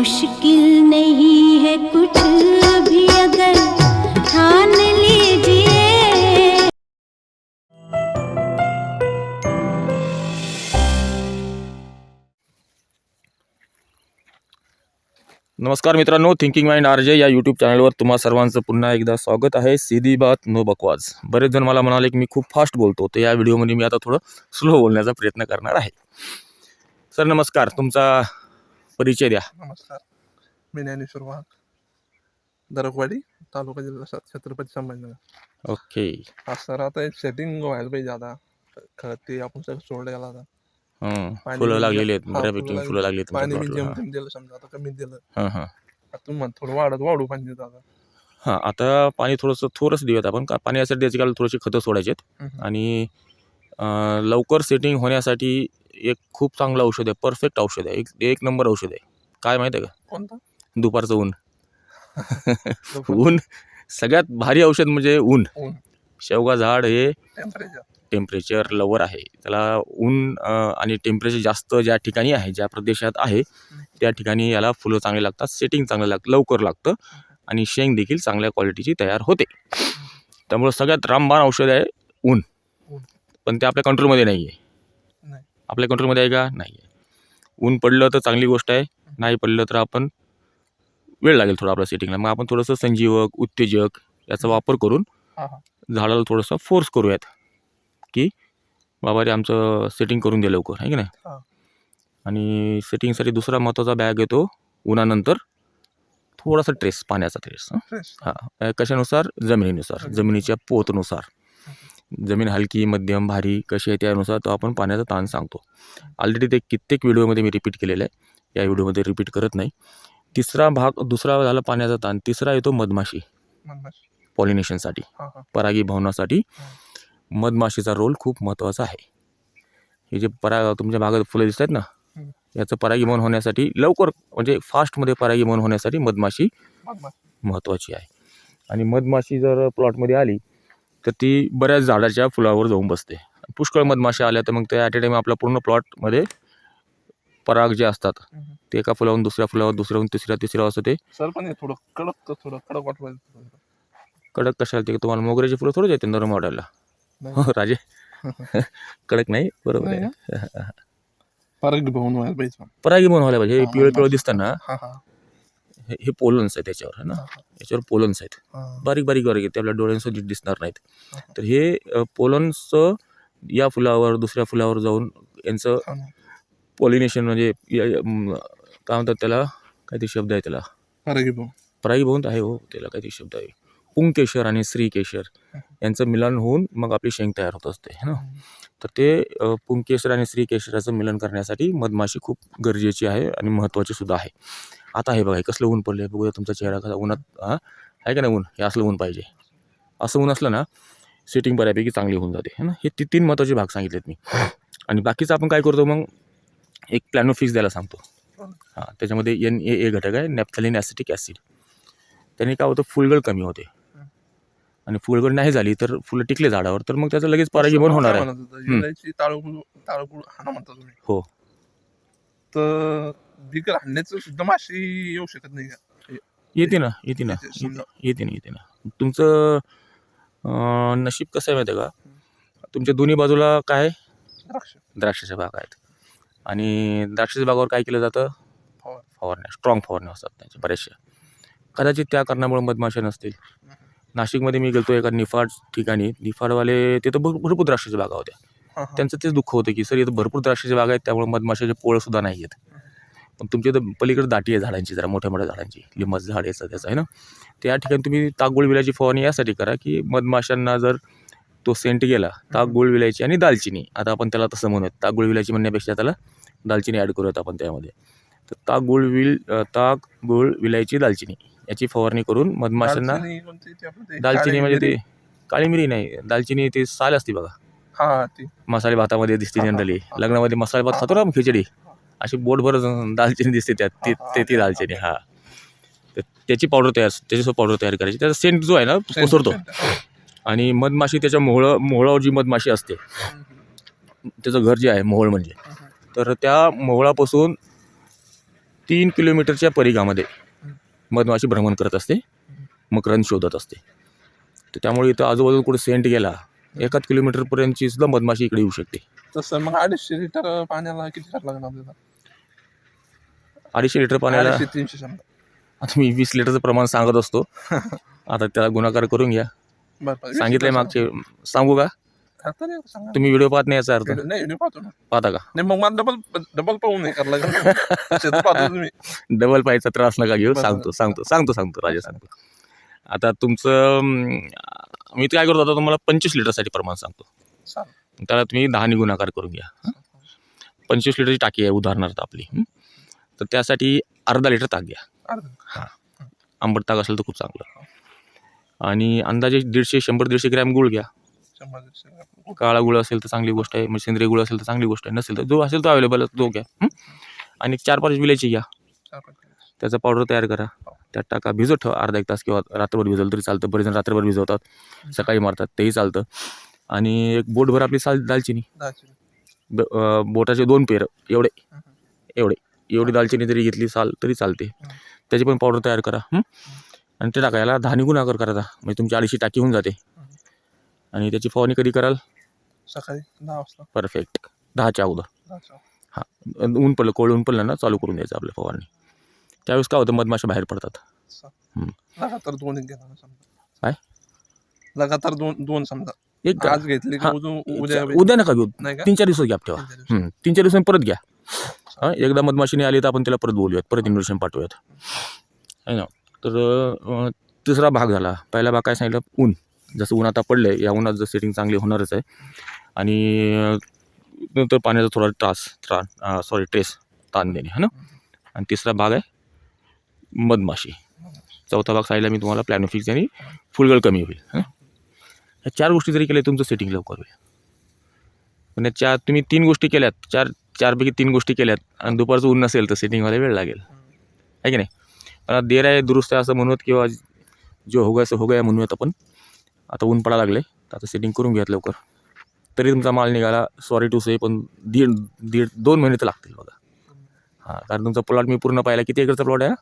मुश्किल नहीं है कुछ भी अगर। ठान लीजिए। नमस्कार मित्रांनो थिंकिंग माइंड आर जे या यूट्यूब चॅनलवर तुम्हा सर्वांचं पुन्हा एकदा स्वागत आहे. सीधी बात नो बकवाज बरेच जण मला म्हणाले की मी खूप फास्ट बोलतो तर या व्हिडिओमध्ये मी आता थोडं स्लो बोलण्याचा प्रयत्न करणार आहे. सर नमस्कार. तुमचा परिचय द्या. नमस्कार. मी ज्ञानेश्वर वाघ. दरकवाडी तालुका जिल्हा स- छत्रपती संभाजीनगर. ओके. सर आता एक सेटिंग व्हायला पाहिजे आता. खरं ते आपण सगळं सोडलं गेला आता. हं, पाणी फुलं लागलेली आहेत. हा, बऱ्यापैकी फुलं फुलं लागली आहेत. पाणी मी दिलं समजा आता कमी दिलं. हां हां. आता तुम्ही म्हणता थोडं वाढत वाढू पाहिजे आता. हां आता पाणी थोडंसं थोडंसं देऊयात आपण. का पाणी यासाठी द्यायची काल थोडीशी खतं सोडायची आहेत. हम्म. आणि अं, लवकर सेटिंग होण्यासाठी एक खूप चांगलं औषध आहे परफेक्ट औषध आहे. एक एक नंबर औषध आहे. काय माहिती आहे का? कोणता? दुपारचं ऊन. ऊन सगळ्यात भारी औषध म्हणजे ऊन. ऊन. शेवगा झाड हे टेम्परेचर टेम्परेचर लवर आहे. त्याला ऊन आणि टेम्परेचर जास्त ज्या ठिकाणी आहे ज्या प्रदेशात आहे त्या ठिकाणी याला फुलं चांगली लागतात सेटिंग चांगलं लागतं लवकर लागतं आणि शेंग देखील चांगल्या क्वालिटीची तयार होते. त्यामुळं सगळ्यात रामबाण औषध आहे ऊन. पण ते आपल्या कंट्रोलमध्ये नाही आहे आपल्या कंट्रोलमध्ये आहे का? नाही आहे. ऊन पडलं तर चांगली गोष्ट आहे नाही पडलं तर आपण वेळ लागेल थोडा आपल्या सेटिंगला मग आपण थोडंसं संजीवक उत्तेजक याचा वापर करून झाडाला थोडंसं फोर्स करूयात की बाबा रे आमचं सेटिंग करून दे लवकर आहे की नाही. आणि सेटिंगसाठी दुसरा महत्त्वाचा बॅग येतो उन्हानंतर थोडासा ट्रेस पाण्याचा ट्रेस हां? कशानुसार? जमिनीनुसार. जमिनीच्या पोतनुसार. जमीन हलकी मध्यम भारी कशी आहे त्यानुसार तो आपण पाण्याचा ताण सांगतो. ऑलरेडी ते कित्येक व्हिडिओमध्ये मी रिपीट केलेलं आहे. या व्हिडिओमध्ये रिपीट करत नाही. तिसरा भाग दुसरा झाला पाण्याचा ताण. तिसरा येतो मधमाशी. मधमाशी. पॉलिनेशनसाठी परागीभवनासाठी मधमाशीचा रोल खूप महत्त्वाचा आहे. हे जे परा तुमच्या भागात फुलं दिसत आहेत ना. याचं परागीभवन होण्यासाठी लवकर म्हणजे फास्टमध्ये परागीभवन होण्यासाठी मधमाशी मधमाशी. महत्त्वाची आहे. आणि मधमाशी जर प्लॉटमध्ये आली तर ती बऱ्याच झाडाच्या फुलावर जाऊन बसते. पुष्कळ मधमाशा आल्या तर मग ते ॲट ए टाईम आपला पूर्ण प्लॉटमध्ये पराग जे असतात. ते एका फुलावरून दुसऱ्या फुलावर दुसऱ्याहून तिसऱ्या तिसऱ्या असं ते सर पण हे थोडं कडक थोडं कडक वाटवायचं कडक कशाला ते तुम्हाला मोगऱ्याची फुलं थोडंच येते नरम वाटायला. हो राजे. कडक नाही बरोबर आहे. पराग बघून व्हायला पाहिजे. परागीभवन व्हायला पाहिजे. पिवळे पिवळे मधमाशी. हा हा पोलन्स आहे त्याच्यावर है ना. याच्यावर पोलन्स आहेत. हा. बारीक बारीक बारीक आहेत. ते आपल्या डोळ्यांसोबत दिसणार नाहीत. तर हे पोलन्स या फुलावर दुसऱ्या फुलावर जाऊन यांचं हा. पॉलिनेशन म्हणजे काय म्हणतात त्याला? काहीतरी शब्द आहे त्याला. परागीभवन. आहे हो त्याला काहीतरी शब्द आहे. पुंकेशर आणि श्रीकेशर यांचं मिलन होऊन मग आपली शेंग तयार होत असते है ना? तर ते पुंकेशर आणि श्रीकेशराचं मिलन करण्यासाठी मधमाशी खूप गरजेची आहे आणि महत्त्वाची सुद्धा आहे. आता हे बघा हे कसलं ऊन पडलं आहे बघूया तुमचा चेहरा कसा उन्हात हां? आहे का नाही ऊन? हे असलं ऊन पाहिजे. असं ऊन असलं ना सेटिंग बऱ्यापैकी चांगली होऊन जाते है ना? हे ती तीन महत्त्वाचे भाग सांगितलेत मी. आणि बाकीचं आपण काय करतो मग? एक प्लॅनो फिक्स द्यायला सांगतो. हां त्याच्यामध्ये एन ए ए घटक आहे नॅपथॅलिन ॲसिटिक ॲसिड त्याने काय होतं? फुलगळ कमी होते. आणि फुलगळ नाही झाली तर फुलं टिकले झाडावर तर मग त्याचं लगेच परागीभवन होणार आहे. हो. तर बिगर हाणण्याचं सुद्धा माशी येऊ शकत नाही. का येते ना येते ना येते, समजा. येते ना येते ना. तुमचं अं, नशीब कसं आहे माहिती आहे का? तुमच्या दोन्ही बाजूला काय? आहे? द्राक्ष. द्राक्षाच्या बाग आहेत. आणि द्राक्षाच्या बागावर काय केलं जातं? फवार. फवारण्या स्ट्रॉंग फवारण्या असतात त्यांच्या बऱ्याचशा कदाचित त्या कारणामुळे मधमाशा नसतील. नाशिकमध्ये मी गेलतो एका निफाड ठिकाणी. निफाडवाले तिथं भर भरपूर द्राक्षाच्या बागा होत्या. हा, हा. त्यांचं तेच दुःख होतं की सर इथं भरपूर द्राक्षाच्या बागा आहेत त्यामुळे मधमाशाचे पोळंसुद्धा नाही आहेत. पण तुमच्या इथं पलीकडे दाटी आहे झाडांची जरा मोठ्या मोठ्या झाडांची. लिंबाचं झाड याचं त्याचं आहे ना? त्या ठिकाणी तुम्ही ताकगोळ विलायची फवारणी यासाठी करा की मधमाशांना जर तो सेंट गेला ताकगोळ विलायची आणि दालचिनी. आता आपण त्याला तसं म्हणूयात. ताकगोळ विलायची म्हणण्यापेक्षा त्याला दालचिनी ॲड करूयात आपण त्यामध्ये. तर ताक गुळ विल ताक गुळ विलायची दालचिनी याची फवारणी करून मधमाशांना दालचिनी म्हणजे? ते काळी मिरी नाही दालचिनी ते साल असते बघा. हा ती. मसाले भातामध्ये दिसते जनरली. लग्नामध्ये मसाले भात खातो ना खिचडी. अशी बोटभर दालचिनी दिसते त्यात. ती ते ती दालचिनी हा. तर त्याची पावडर तयार त्याच्यासोबत पावडर तयार करायची. त्याचा सेंट जो आहे ना पसरतो आणि मधमाशी त्याच्या मोहळ मोहळावर जी मधमाशी असते त्याचं घर जे आहे मोहोळ म्हणजे तर त्या मोहळापासून तीन किलोमीटरच्या परिघामध्ये मधमाशी भ्रमण करत असते मकरंद शोधत असते. तर त्यामुळे इथं आजूबाजूला कुठे सेंट गेला एकाच किलोमीटरपर्यंतची सुद्धा मधमाशी इकडे येऊ शकते. तसं मग अडीचशे लिटर पाण्याला किती लागणार आपल्याला? अडीचशे लिटर पाण्याला अडीचशे तीनशे आता मी वीस लिटरचं प्रमाण सांगत असतो. आता त्याला गुणाकार करून घ्या. बरं सांगितलंय मागचे सांगू का? खाता नाही सांगा. तुम्ही व्हिडिओ पाहत नाही याचा अर्थ. नाही पाहतो ना. पाहता का? नाही मग मला डबल डबल पाहून नाही करायला लागेल. तसेच पाहतो तुम्ही. डबल पायचा त्रास नका घेऊ. बरं, सांगतो. सांगतो सांगतो सांगतो राजा सांगतो. आता तुमचं अं, मी काय करतो आता तुम्हाला पंचवीस लिटरसाठी प्रमाण सांगतो. त्याला तुम्ही दहानी गुणाकार करून घ्या? पंचवीस लिटरची टाकी आहे उदाहरणार्थ आपली. हं? तर त्यासाठी अर्धा लिटर ताक घ्या. अर्धा. आंबट ताक असेल तर खूप चांगलं. आणि अंदाजे दीडशे शंभर दीडशे ग्रॅम गुळ घ्या. शंभर दीडशे ग्रॅम. काळा गुळ असेल तर चांगली गोष्ट आहे म्हणजे सेंद्रिय गुळ असेल तर चांगली गोष्ट आहे नसेल तर जो असेल तो अवेलेबल तो घ्या. हं? आणि चार पाच विलायची घ्या. चार पाच किलो. त्याचा पावडर तयार करा. त्यात टाका भिजत ठेवा अर्धा एक तास किंवा रात्रभर भिजवलं तरी चालतं. बरेच जण रात्रभर भिजवतात. सकाळी मारतात तेही चालतं. आणि एक बोटभर आपली साल दालचिनी. दहा किलो. ब- अं, बोटाचे दोन पेर एवढे. एवढे. एवढी दालचिनी जरी घेतली साल तरी चालते. त्याची पण पावडर तयार करा? आणि ते टाका याला दहा गुणाकार करायचा म्हणजे तुमची अडीचशे टाकी होऊन जाते. आणि त्याची फवारणी कधी कराल? सकाळी दहा वाजता. परफेक्ट दहाच्या अगोदर. हां. ऊन पडलं कोळ ऊन पडलं ना चालू करून द्यायचं आपल्या फवारणी. त्यावेळेस काय होतं? मधमाशा बाहेर पडतात. हं. लगातार दोन काय? लगातार दोन दोन समजा. एक? आज घेतली. उद्या उद्या नका घेऊ. तीन चार दिवसात गॅप ठेवा तीन चार दिवसांनी परत घ्या. हां एकदा मधमाशीने आली तर आपण त्याला परत बोलूयात. परत इन्व्हिटेशन पाठवूयात. आहे ना? तर तिसरा भाग झाला. पहिला भाग काय सांगितलं? ऊन. जसं ऊन आता पडलं आहे या उन्हात जर सेटिंग चांगली होणारच आहे. आणि नंतर पाण्याचा थोडा त्रास त्रा सॉरी ट्रेस ताण देणे है ना? आणि तिसरा भाग आहे मधमाशी. चौथा भाग सांगितला मी तुम्हाला प्लॅनोफिक्स आणि फुलगळ कमी होईल हं ह्या चार गोष्टी जरी केल्या तुमचं सेटिंग लवकर होईल. पण या चार तुम्ही तीन गोष्टी केल्यात चार चारपैकी तीन गोष्टी केल्यात आणि दुपारचं ऊन नसेल तर सेटिंग व्हायला वेळ लागेल. आहे की नाही? पण आता देर आहे दुरुस्त आहे असं म्हणूयात किंवा जो होगा असं होगा म्हणूयात आपण. आता ऊन पडायला लागले तर आता सेटिंग करून घ्यात लवकर. तरी तुमचा माल निघाला सॉरी टू से पण दीड दीड दोन महिने तर लागतील बघा. हां कारण तुमचा प्लॉट मी पूर्ण पाहिला. किती एकरचा प्लॉट आहे?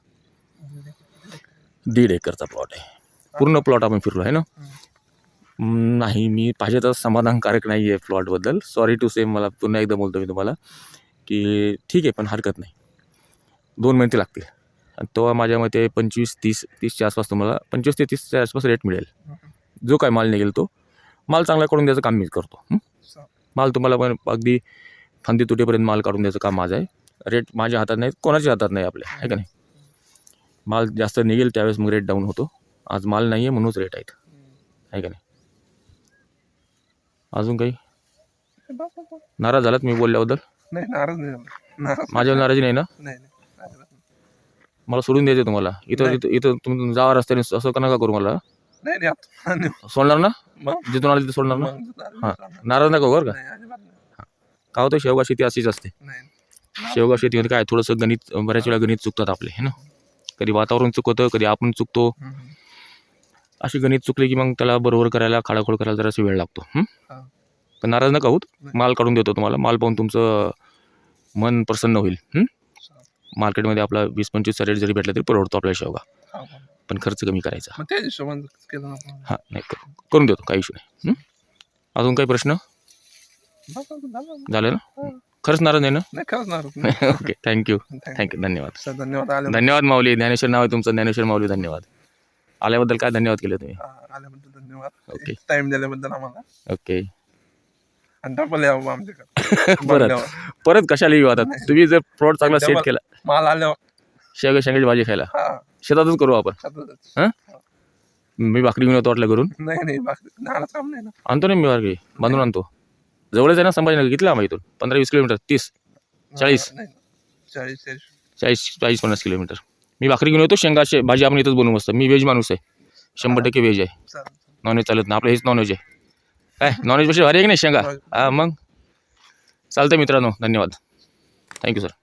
दीड एकरचा प्लॉट आहे. पूर्ण प्लॉट आपण फिरलो आहे ना? नाही मी पाहिजे तर समाधानकारक नाही आहे प्लॉटबद्दल. सॉरी टू से मला पुन्हा एकदा बोलतो मी तुम्हाला की ठीक आहे पण हरकत नाही. दोन महिने लागतील. आणि तेव्हा माझ्या मते पंचवीस तीस तीसच्या आसपास तुम्हाला पंचवीस ते तीसच्या आसपास रेट मिळेल. जो काय माल निघेल तो माल चांगला काढून द्यायचं काम मीच करतो. माल तुम्हाला पण अगदी फांदी तुटेपर्यंत माल काढून द्यायचं काम माझं आहे. रेट माझ्या हातात नाही कोणाच्या हातात नाही आपल्या आहे का नाही? माल जास्त निघेल त्यावेळेस मग रेट डाऊन होतो. आज माल नाही आहे म्हणूनच रेट आहेत. आहे का नाही? अजून काही. नाराज झालात मी बोलल्याबद्दल? नाही नाराज नाही झालो. नाराज माझ्यावर नाराजी नाही ना? नाही नाही नाराज नाही. मला सोडून द्यायचं तुम्हाला. इथं. इथं इथं तुम्ही जावा रस्त्याने असं का नका करू मला? नाही नाही आता नाही. सोडणार ना? मग? जिथून आलं तिथं सोडणार ना? मग नाराज हां. नाही. नाराज नका बरं का? नाही, अजिबात नाही. का होतं? शेवगा शेती अशीच असते. नाही. शेवगा शेतीमध्ये काय? थोडंसं गणित बऱ्याच वेळा गणित चुकतात आपले है ना? कधी वातावरण चुकतं कधी आपण चुकतो. हम्म. अशी गणित चुकले की मग त्याला बरोबर करायला खाडाखोड करायला जरासा वेळ लागतो हं? हां. पण नाराज नका होत. माल काढून देतो तुम्हाला माल पाहून तुमचं मन प्रसन्न होईल हं? मार्केटमध्ये आपला वीस पंचवीसचा रेट जरी भेटला तरी परवडतो आपल्याला शेवगा हां, हां. पण खर्च कमी करायचा मग त्या हिशोबाने केलं ना आपण. हां नाही कर- करून देतो काही इशू नाही हं? अजून काही प्रश्न बस, झालं. झाले ना खरंच नाराज नाही ना नाही खरंच नाराज नाही. Okay thank you. थँक्यू धन्यवाद धन्यवाद आले धन्यवाद माऊली ज्ञानेश्वर नाव आहे तुमचं ज्ञानेश्वर माऊली धन्यवाद आल्याबद्दल काय धन्यवाद केले तुम्ही? आल्याबद्दल धन्यवाद. ओके. टाइम दिल्याबद्दल आम्हाला. ओके. आणि डबल यावं आमच्याकडे. परत. परत कशाला येऊ आता? तुम्ही जर प्लॉट चांगला सेट. केला माल आल्यावर. शेवगे शेंगाची भाजी खायला. हा. शेतातच करू आपण. मी भाकरी घेऊन येतो वाटलं करून नाही नाही बाकी नाराज काम नाही ना. आणतो ना मी भाकरी. बांधून आणतो. जवळच आहे ना संभाजीनगर? किती लांब आहे इथून. पंधरा वीस किलोमीटर. तीस. चाळीस. नाही. चाळीस चाळीस. चाळीस चाळीस पन्नास किलोमीटर. मी भाकरी घेऊन येतो शेंगाचे भाजी आपण इथंच बनवू मस्त. मी व्हेज माणूस आहे. शंभर टक्के व्हेज आहे. नॉनव्हेज चालत नाही. आपलं हेच नॉनव्हेज आहे. काय? नॉनव्हेजपेक्षा भारी आहे की नाही शेंगा? हां मग? चालतं मित्रांनो. धन्यवाद. Thank you sir